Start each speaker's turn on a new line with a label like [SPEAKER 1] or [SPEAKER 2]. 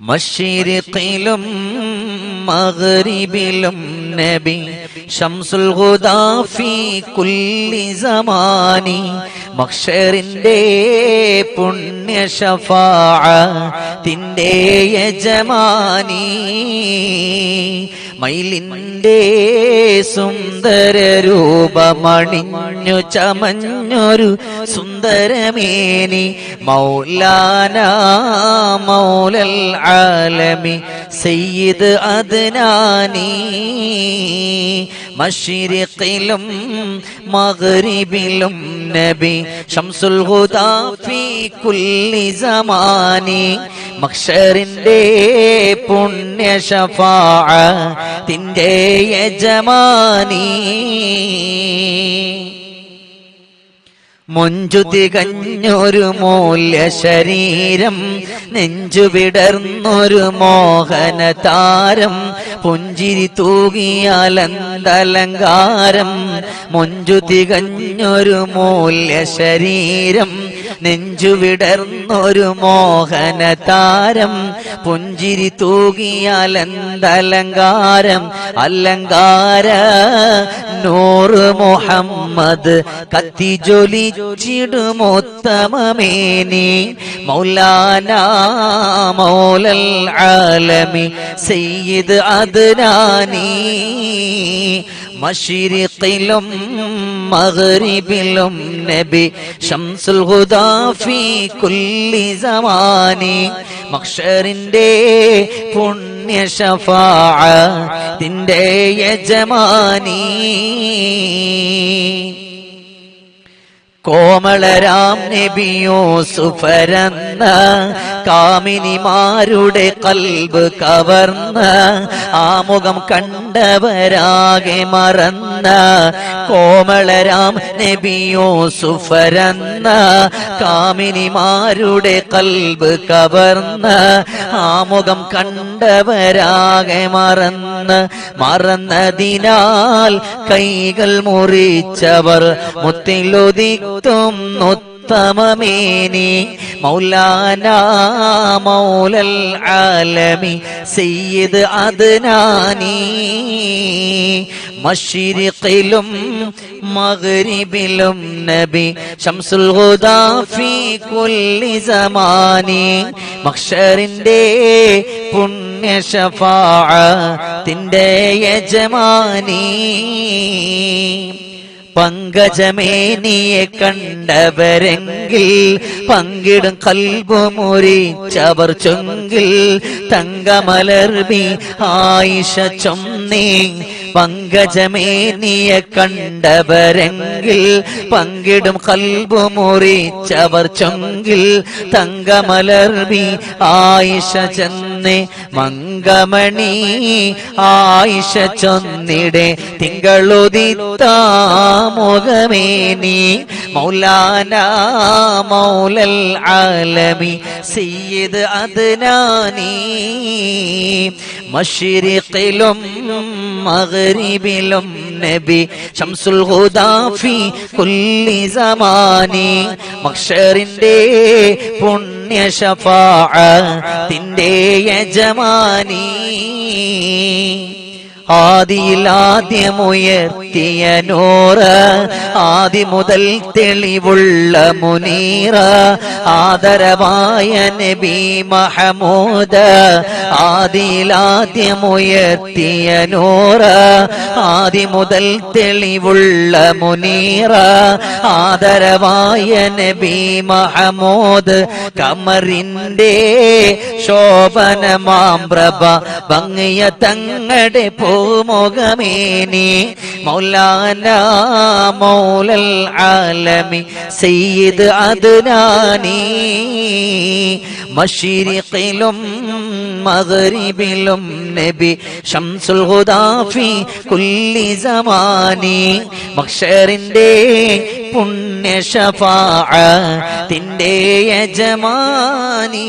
[SPEAKER 1] മഷിരിക്കിലും മഗ്രിബിലും നബി ഷംസുൽ ഹുദാഫി കുല്ലി സമാനി മക്ഷറിന്റെ പുണ്യ ഷഫാഅത്തിന്റെ യജമാനി മയിലിന്റെ സുന്ദര രൂപമണിഞ്ഞു ചമഞ്ഞൊരു സുന്ദരമേനി മൗലാന മൗലൽ ആലമി സയ്യിദ് അദ്നാനി മഷിരിഖിലും മഗ്രിബിലും നബി ഷംസുൽ ഹുദാ ഫീ കുല്ലി സമാനി മക്ഷറിന്റെ പുണ്യ ഷഫാഅത്തിന്റെ യജമാനി. മുഞ്ചു തികഞ്ഞൊരു മൂല്യ ശരീരം നെഞ്ചു വിടർന്നൊരു മോഹന താരം പുഞ്ചിരി തൂകിയാലന്തലങ്കാരം മുഞ്ചു തികഞ്ഞൊരു മൂല്യ ശരീരം നെഞ്ചു വിടർന്നൊരു മോഹന താരം പുഞ്ചിരി തൂകിയാലന്തലങ്കാരം അലങ്കാര നൂറ് മുഹമ്മദ് കത്തി ജ്വലിച്ചിടുമോത്തമമേനി മൗലാന മൗലൽ ആലമി സയ്യിദ് അദ്നാനി മഷിരിഖിലും മഗ്രിബിലും നബി ഷംസുൽ ഹുദാ ഫീ കുല്ലി സമാനി മക്ഷറിന്റെ പുണ്യ ഷഫാഅത്തിന്റെ യജമാനി. കോമളരാം നബിയൂസുഫരന്ന കാമിനിമാരുടെ കൽബ് കവർന്ന ആമുഖം കണ്ടവരാകെ മറന്ന കോമളരാം നബിയോ സുഫരന്ന കാമിനിമാരുടെ കൽബ് കവർന്ന ആമുഖം കണ്ടവരാകെ മറന്ന് മറന്നതിനാൽ കൈകൾ മുറിച്ചവർ മുത്തിലൊതിത്തും ഉത്തമമേനി മൗലാന മൗലൽ ആലമി സയ്യിദ് അദ്നാനി. മഷിരിഖിലും മഗ്രിബിലും നബി ഷംസുൽ ഹുദാ ഫീ കുല്ലി സമാനി. മക്ഷറിന്റെ പുണ്യ ഷഫാഅത്തിന്റെ യജമാനി. പങ്കജമേനിയെ കണ്ടവരെങ്കിൽ പങ്കിടും കൽബു മുറിച്ചവർ ചൊങ്കിൽ തങ്കമലർമി ആയിഷ ചൊന്നീ പങ്കജമേനിയെ കണ്ടവരെങ്കിൽ പങ്കിടും കൽബു മുറിച്ചവർ ചൊങ്കിൽ തങ്കമലർബി ആയിഷ ചെന്ന് മംഗമണി ആയിഷ ചൊന്നിടെ തിങ്കളുദിത്താമുഖമേനി മൗലാന മൗലൽ ആലമി സയ്യിദ് അദ്നാനി മഷിരിഖിലും മഗ്രിബിലും നബി ഷംസുൽ ഹുദാ ഫീ കുല്ലി സമാനി മക്ഷറിന്റെ പുണ്യ ഷഫാഅത്തിന്റെ യജമാനി ആദിയിൽ ആദ്യമുയർത്തിയ നൂറ് ആദി മുതൽ തെളിവുള്ള മുനീറ ആദരവായ നബി മഹമൂദ്. ആദിയിൽ ആദ്യമുയർത്തിയ നൂറ് ആദി മുതൽ തെളിവുള്ള മുനീറ ആദരവായ നബി മഹമൂദ്. കമറിന്റെ ശോഭന പ്രഭ ഭംഗിയ തങ്ങളുടെ പൂമുഖമേനി മൗലാന മൗലൽ ആലമി സയ്യിദ് അദ്നാനി മഷിരിഖിലും മഗ്രിബിലും നബി ഷംസുൽ ഹുദാഫി കുല്ലി സമാനി മക്ഷറിന്റെ പുണ്യ ഷഫാഅത്തിന്റെ യജമാനി